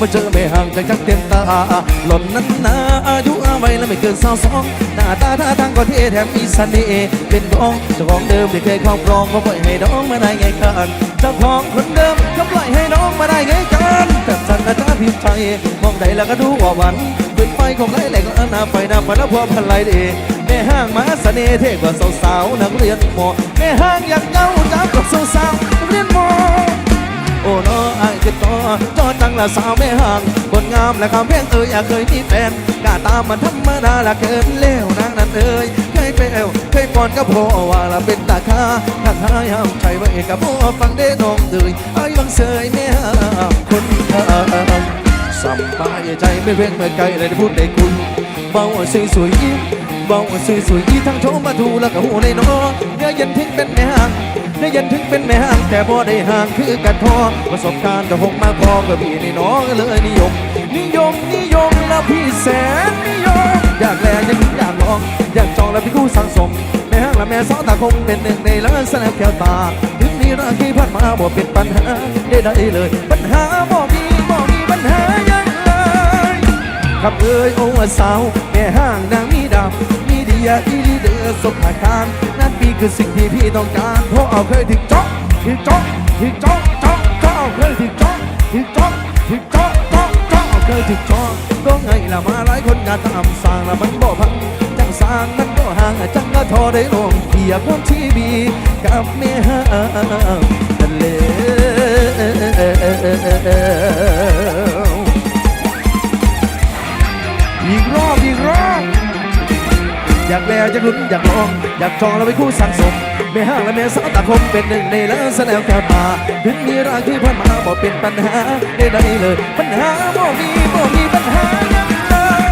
มาเจอไม่ห่างจากจักเต็มตา หล่นนั้นนาอายุอาไว้แล้วไม่เกินสาวสองหน้าตาท่าทางก็เท่แถมมีเสน่ห์เป็นดองเจ้าของเดิมที่เคยครอบครองก็ปล่อยให้น้องมาได้ไงกันเจ้าของคนเดิมก็ปล่อยให้น้องมาได้ไงกันแต่ฉันนะจ๊ะพิมพ์ใจมองใดแล้วก็ดูว่าหวันเป็นไฟของไรแหล่ก็หน้าไฟหน้าไฟแล้วพอพันไรเดแม่ห้างมาเสน่ห์เท่กว่าสาวๆนักเรียนมอแม่ห้างอยากเย้าจ้ากว่าสาว ละสาวไม่ห่างคนงามและคำเพียงเอ่ยอยากเคยมีแฟนกล้าตามมันธรรมดาละเกินเล้วนางนั้นเอ่ยเคยเปลวเคยปอนก็พอว่าละเป็นตาคาถ้าหายห้ามใจไว้กับพ่อฟังได้น้องเอ่ยไอ้บังเสยไม่ห่างคนทางสบายใจไม่เพ่งไม่ไกลเลยได้พูดได้คุยเบาสวยสวยยิ้มเบาสวยสวยยิ้มทั้งโชมมาทูแล้วก็หูในน้องเนื้อเย็น ได้ยันถึงเป็นแม่ห้างแต่พอได้ห่างคือกันทอประสบการณ์จะหกมาพอกับพี่นี่น้องเลยนิยม นิยมนิยมแล้วพี่แสนนิยม อยากแลอยากอยากลอง อยากจองแล้วพี่คู่สังสมแม่ห้างและแม่สาวตาคงเป็นหนึ่งในลักษณะแก้วตาถึงนี้รักที่ผ่านมาบ่เป็นปัญหาได้ได้เลย ปัญหาบ่มีบ่มีปัญหายังเลยขับเอ้ยโอ้สาวแม่ห้างนางมีดำมีดีอะอีดีเดือสบผ่าการ นนปีคือสิ่งที่พี่ต้องการเพราะเอาเคยถึงจ๊อกถึงจ๊อกถึงจ๊อกจ๊อกจ๊อกเอาเคยถึงจ๊อกถึงจ๊อกถึงจ๊อกจ๊อกจ๊อกเอาเคยถึงจ๊อกก็ไงล่ะมาหลายคนงานทำสร้างล้วมันบ่พังจังสร้างมันบ่ห่างจังก็ทอได้ลงเกียบความทีบีกับแม่ห้างทะเลากแลอยากลุ้นอยากลองอยากจองแล้วไปคู่สังสมแม่ห้างและแม่สาวตาคมเป็นหนึ่งในลักษณะแก้วตาถึงมีรักที่ผ่านมาบ่เป็นปัญหาได้ไเลย ปัญหาบ่มีบ่มีปัญหายังเลย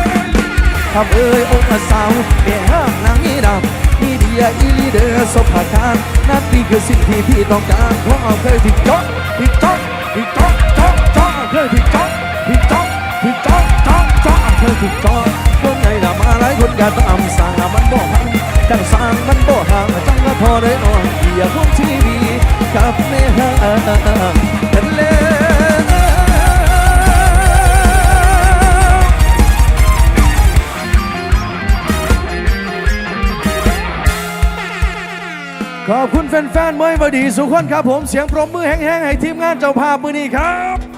ทำเอ้ยองค์สาวแม่ห้างนางนี้ดำมีเดีอะอีลีเดอร์สบผ่าการนั่นนี่คือสิ่งที่พี่ต้องการเพราะเอาเคยถึงจ๊อกถึงจ๊อกถึงจ๊อกจ๊อกจ๊อกเคยถึงจ๊อกถึงจ๊อกถึงจ๊อกจ๊อกจ๊อกเคยถึงจ๊อกก็ไงล่ะมาหลายคนก็ตามสั่งละมันบ่ อได้นอนเกียร์ของทีวีกับแม่ห้างทะเลขอบคุณแฟนๆเมย์บดีสุขคนครับผมเสียงปรบมือแห้งๆให้ทีมงานเจ้าภาพมือนี้ครับ